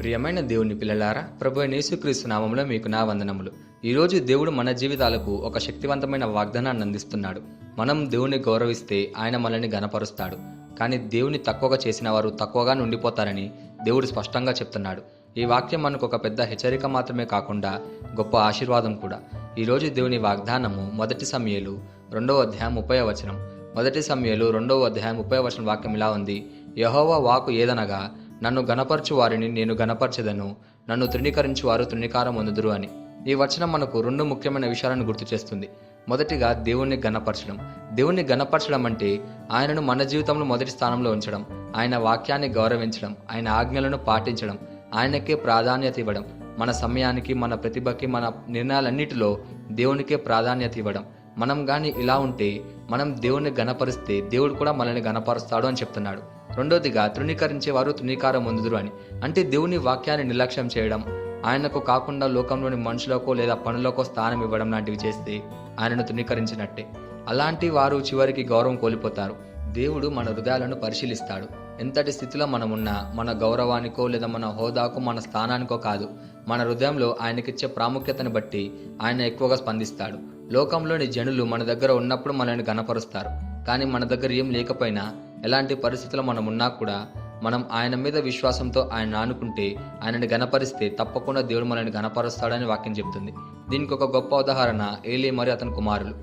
ప్రియమైన దేవుని పిల్లలారా ప్రభు యేసుక్రీస్తు నామంలో మీకు నా వందనములు. ఈరోజు దేవుడు మన జీవితాలకు ఒక శక్తివంతమైన వాగ్దానాన్ని అందిస్తున్నాడు. మనం దేవుని గౌరవిస్తే ఆయన మనల్ని గనపరుస్తాడు కానీ దేవుని తక్కువగా చేసిన వారు తక్కువగా ఉండిపోతారని దేవుడు స్పష్టంగా చెప్తున్నాడు. ఈ వాక్యం మనకు ఒక పెద్ద హెచ్చరిక మాత్రమే కాకుండా గొప్ప ఆశీర్వాదం కూడా. ఈరోజు దేవుని వాగ్దానము మొదటి సమయలు రెండవ అధ్యాయం ముప్పై వచనం. మొదటి సమయలు రెండవ అధ్యాయం ముప్పై వచనం వాక్యం ఇలా ఉంది. యహోవా వాకు ఏదనగా నన్ను గనపరచు వారిని నేను గనపరచెదను నన్ను తృణీకరించు వారు తృణీకారం పొందుదురు అని. ఈ వచనం మనకు రెండు ముఖ్యమైన విషయాలను గుర్తు చేస్తుంది. మొదటిగా దేవుణ్ణి గనపరచడం దేవుణ్ణి గనపరచడం అంటే ఆయనను మన జీవితంలో మొదటి స్థానంలో ఉంచడం ఆయన వాక్యాన్ని గౌరవించడం ఆయన ఆజ్ఞలను పాటించడం ఆయనకే ప్రాధాన్యత ఇవ్వడం మన సమయానికి మన ప్రతిభకి మన నిర్ణయాలన్నిటిలో దేవునికే ప్రాధాన్యత ఇవ్వడం. మనం కానీ ఇలా ఉంటే మనం దేవుణ్ణి గనపరిస్తే దేవుడు కూడా మనల్ని గనపరుస్తాడు అని చెప్తున్నాడు. రెండోదిగా తృణీకరించే వారు తృణీకారం పొందుదురు అని. అంటే దేవుని వాక్యాన్ని నిర్లక్ష్యం చేయడం ఆయనకు కాకుండా లోకంలోని మనుషులకో లేదా పనులకో స్థానం ఇవ్వడం లాంటివి చేస్తే ఆయనను తృణీకరించినట్టే. అలాంటి వారు చివరికి గౌరవం కోల్పోతారు. దేవుడు మన హృదయాలను పరిశీలిస్తాడు. ఎంతటి స్థితిలో మనమున్నా మన గౌరవానికో లేదా మన హోదాకో మన స్థానానికో కాదు. మన హృదయంలో ఆయనకిచ్చే ప్రాముఖ్యతను బట్టి ఆయన ఎక్కువగా స్పందిస్తాడు. లోకంలోని జనులు మన దగ్గర ఉన్నప్పుడు మనల్ని గనపరుస్తారు కానీ మన దగ్గర ఏం లేకపోయినా ఎలాంటి పరిస్థితుల్లో మనం ఉన్నా కూడా మనం ఆయన మీద విశ్వాసంతో ఆయన ఆనుకుంటే ఆయనని గణపరిస్తే తప్పకుండా దేవుడు మనల్ని గణపరుస్తాడని వాక్యం చెప్తుంది దీనికి ఒక గొప్ప ఉదాహరణ ఏలీ మరియు అతని కుమారులు.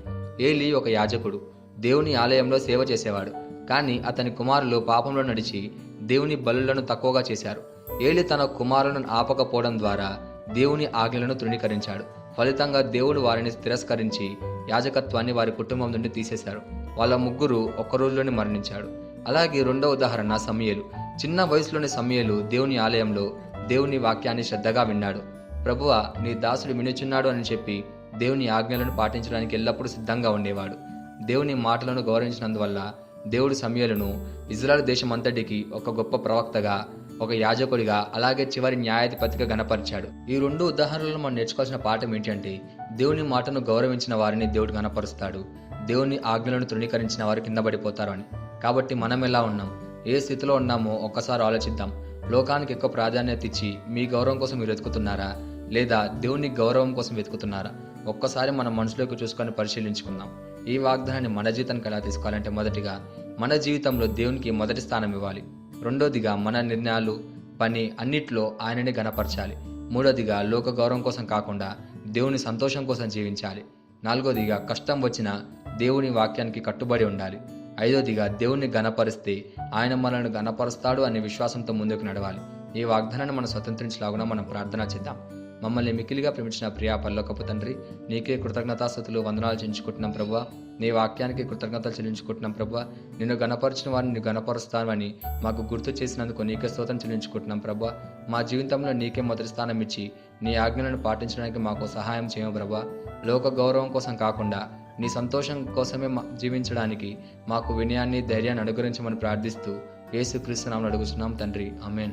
ఏలీ ఒక యాజకుడు. దేవుని ఆలయంలో సేవ చేసేవాడు. కానీ అతని కుమారులు పాపంలో నడిచి దేవుని బలులను తక్కువగా చేశారు. ఏలి తన కుమారులను ఆపకపోవడం ద్వారా దేవుని ఆజ్ఞలను తృణీకరించాడు. ఫలితంగా దేవుడు వారిని తిరస్కరించి యాజకత్వాన్ని వారి కుటుంబం నుండి తీసేశారు. వాళ్ళ ముగ్గురు ఒక్క రోజులోనే మరణించాడు అలాగే రెండో ఉదాహరణ సమయలు. చిన్న వయసులోని సమయలు దేవుని ఆలయంలో దేవుని వాక్యాన్ని శ్రద్ధగా విన్నాడు. ప్రభువ నీ దాసుడు వినుచున్నాడు అని చెప్పి దేవుని ఆజ్ఞలను పాటించడానికి ఎల్లప్పుడూ సిద్ధంగా ఉండేవాడు. దేవుని మాటలను గౌరవించినందువల్ల దేవుడి సమయలను ఇజ్రాయల్ దేశం అంతటికి ఒక గొప్ప ప్రవక్తగా ఒక యాజకుడిగా అలాగే చివరి న్యాయాధిపతిగా గణపరిచాడు. ఈ రెండు ఉదాహరణలు మనం నేర్చుకోవాల్సిన పాఠం ఏంటంటే దేవుని మాటను గౌరవించిన వారిని దేవుడు గణపరుస్తాడు. దేవుని ఆజ్ఞలను తృణీకరించిన వారు కింద పడిపోతారు అని. కాబట్టి మనం ఎలా ఉన్నాం? ఏ స్థితిలో ఉన్నామో ఒక్కసారి ఆలోచిద్దాం. లోకానికి ఎక్కువ ప్రాధాన్యత ఇచ్చి మీ గౌరవం కోసం మీరు వెతుకుతున్నారా? లేదా దేవుని గౌరవం కోసం వెతుకుతున్నారా? ఒక్కసారి మన మనసులోకి చూసుకొని పరిశీలించుకుందాం. ఈ వాగ్దానాన్ని మన జీవితానికి ఎలా తీసుకోవాలంటే మొదటిగా మన జీవితంలో దేవునికి మొదటి స్థానం ఇవ్వాలి. రెండోదిగా మన నిర్ణయాలు పని అన్నిట్లో ఆయనని గణపరచాలి మూడోదిగా లోక గౌరవం కోసం కాకుండా దేవుని సంతోషం కోసం జీవించాలి. నాలుగోదిగా కష్టం వచ్చినా దేవుని వాక్యానికి కట్టుబడి ఉండాలి. ఐదోదిగా దేవుణ్ణి గణపరిస్తే ఆయన మనల్ని గణపరుస్తాడు అనే విశ్వాసంతో ముందుకు నడవాలి. ఈ వాగ్దానాన్ని మనం స్వతంత్రించలాగున మనం ప్రార్థన చేద్దాం. మమ్మల్ని మికిలిగా ప్రేమించిన ప్రియా పల్లొకపు తండ్రి నీకే కృతజ్ఞతాస్థుతులు వందనాలు చెల్లించుకుంటున్నాం ప్రభా నీ వాక్యానికి కృతజ్ఞతలు చెల్లించుకుంటున్నాం ప్రభా నిన్ను గణపరిచిన వారిని నువ్వు గణపరుస్తానని మాకు గుర్తు చేసినందుకు నీకే స్తోత్రం చెల్లించుకుంటున్నాం ప్రభా మా జీవితంలో నీకే మొదటి స్థానం ఇచ్చి నీ ఆజ్ఞలను పాటించడానికి మాకు సహాయం చేయము ప్రభా లోక గౌరవం కోసం కాకుండా నీ సంతోషం కోసమే మా- జీవించడానికి మాకు వినయాన్ని ధైర్యాన్ని అనుగ్రహించమని ప్రార్థిస్తూ యేసుక్రీస్తు నామమున అడుగుతున్నాం తండ్రి. అమేన్